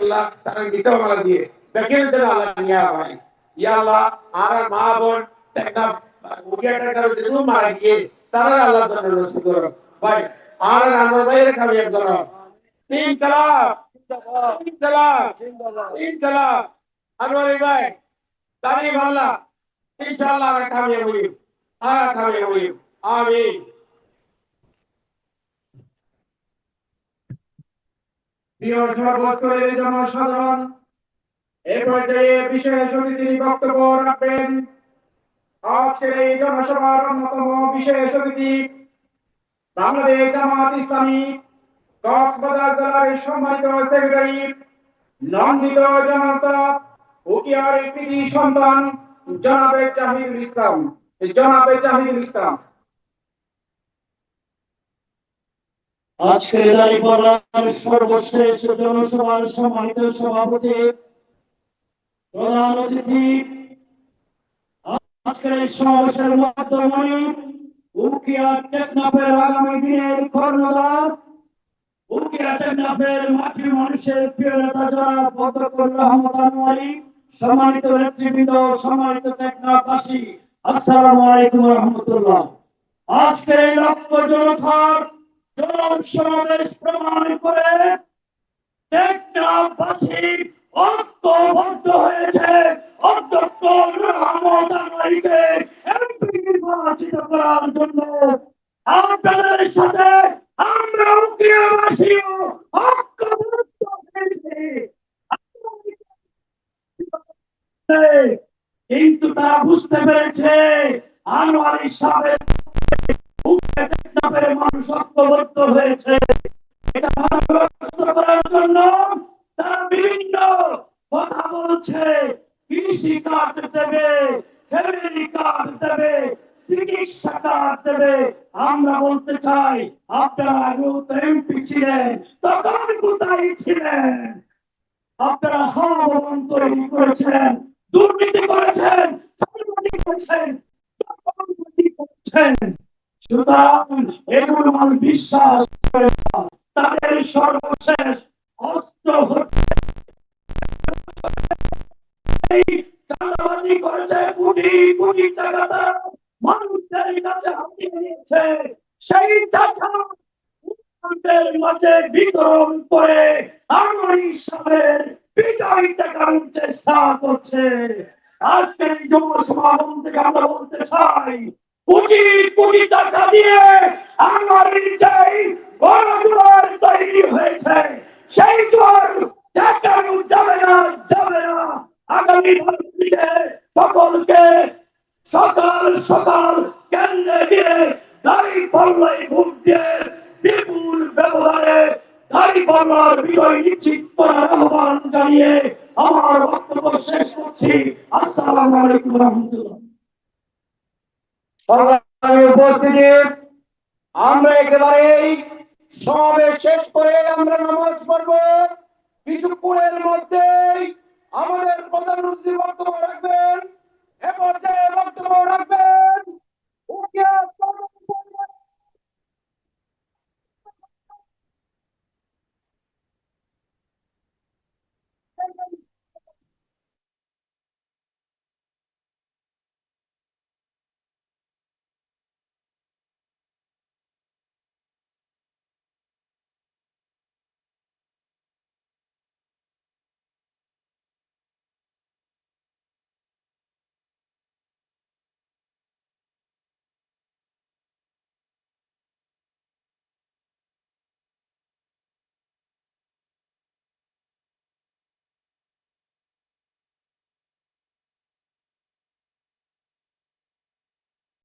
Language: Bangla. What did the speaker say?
আল্লাহ তারা নিতেও মালা দিয়ে দেখেন যেন আল্লাহ নিয়া হয়। ইয়া আর মা বোন, একটা উগিয়াটা যেন মারা গিয়ে তারা আল্লাহ নসিব করো। ভাই, আর আমার ভাইয়ের কামিয়াব করো তিন কালাম তিন কালাম তিন কালাম আনোয়ারি ভাই ভাল্লা ইনশাআল্লাহ আর হইব আর হইব আমিন। জনসাধারণ এ পর্যায়ে বিশেষ অতিথি বক্তব্য রাখবেন, আজকের এই জনসভার অন্যতম বিশেষ অতিথি বাংলাদেশ জামাত ইসলামী, কক্সবাজার জেলার সম্মানিত সেক্রেটারি, নন্দিত জনতা, উকিয়ার কৃতি সন্তান, জনাবে জাহিদুল ইসলাম। জনাবে জাহিদুল ইসলাম। আজকে দাঁড়িপাল্লার সর্বশেষ জনসভার সম্মানিত সভাপতি, প্রধান অতিথি, আজকের সমাবেশের মাধ্যমে উকিয়া টেকনাফের আগামী দিনের কর্ণধার, উকিয়া টেকনাফের মাটির মানুষের প্রিয় নেতা যারা সম্মানিত নেতৃবৃন্দ, সম্মানিত টেকনাফবাসী, আসসালামু আলাইকুম রহমতুল্লাহ। আজকের এই লক্ষ জনতার জনম সমাবেশ হয়েছে। অধ্যক্ষ রহমত আনোয়ারিকে এমপি নির্বাচিত সাথে আমরা উকিয়াবাসীও ঐক্যবদ্ধ হয়েছি। কিন্তু তারা বুঝতে পেরেছে আনোয়ারি সাহেব টেকনাফের মানুষ ঐক্যবদ্ধ হয়েছে। এটা বাধাগ্রস্ত করার জন্য তারা বিভিন্ন কথা বলছে। কৃষি কার্ড দেবে, ফ্যামিলি কার্ড দেবে, চিকিৎসা কার্ড দেবে। আমরা বলতে চাই, আপনারা আগেও তো এমপি ছিলেন, তখন দুর্নীতি করেছেন করেছেন। সুতরাং এগুলো মানুষ বিশ্বাস করে তাদের সর্বশেষ অস্ত্র হচ্ছে সেই টাকা করে আমার হিসাবের বিজয় চেষ্টা করছে। আজকের এই যুব সমাগম থেকে আমরা বলতে চাই কোটি কোটি টাকা দিয়ে আমার যেই বড় জোয়ার তৈরি হয়েছে। সেই জোয়ার দেখানো যাবে না যাবে না। আগামী দিনে সকলকে সকাল সকাল কেন্দ্রে গিয়ে দাড়ি পাল্লাই ভোট দিয়ে বিপুল ব্যবহারে দাড়ি পাল্লার বিজয় নিশ্চিত করার আহ্বান জানিয়ে আমার বক্তব্য শেষ করছি। আসসালামু আলাইকুম রহমতুল্লাহ। আমরা একেবারে সমাবেশ শেষ করে আমরা নামাজ পড়ব। কিছুক্ষণের মধ্যেই আমাদের প্রধানমন্ত্রী